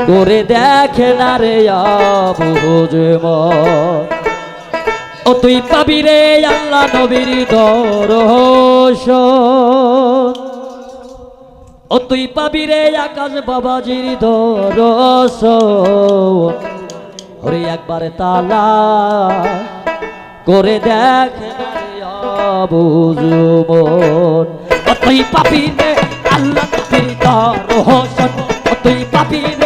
করে দেখে না রে বুঝে ও তুই পাবি রে আল্লাহ নবীর দর্শন ও তুই পাবি রে আকাশ বাবাজির দর্শন ওরে একবারে তালা করে দেখ বুঝুমন তুই পাবি রে আল্লাহ নবীর দর্শন ও তুই পাবি রে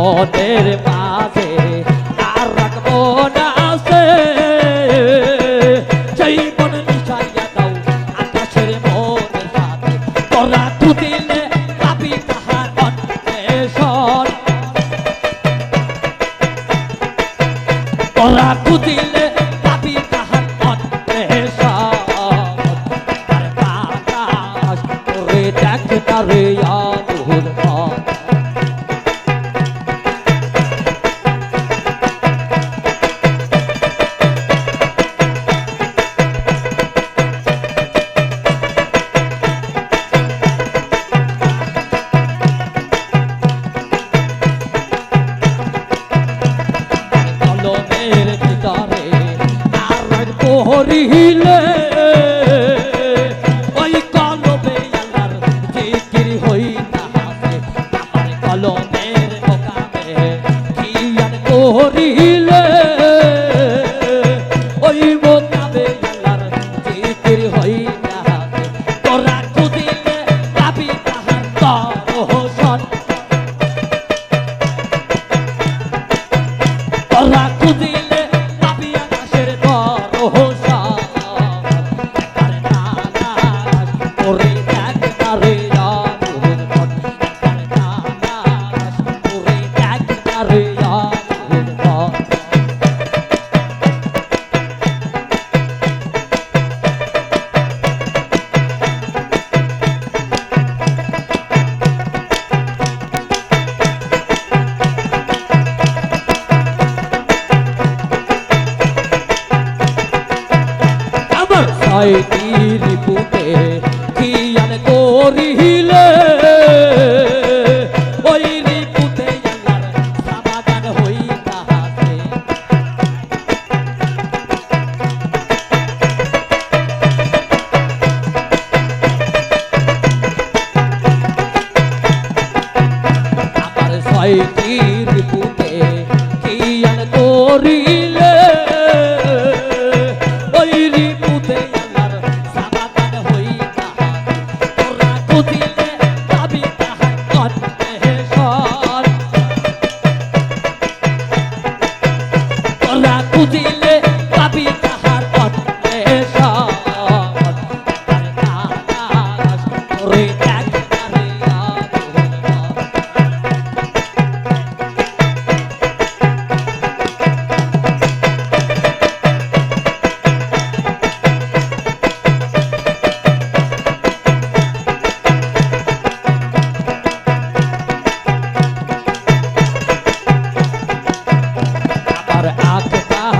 মনের মাঝে আর রাখব না আছে সেই মন মিশাইয়া দাও, আকাশের মনের সাথে, তোরা দিলে পাবি তাহার অন্বেষণ। তোরা দিলে সাইটির বুকে কিয়ান করিলে ওই রিপুতে সমাধান হই তাহাতে। আমার সাইটির বুকে কিয়ান করিলে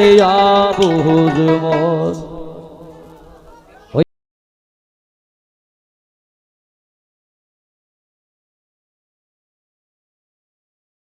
મારે આબુ જ મોજ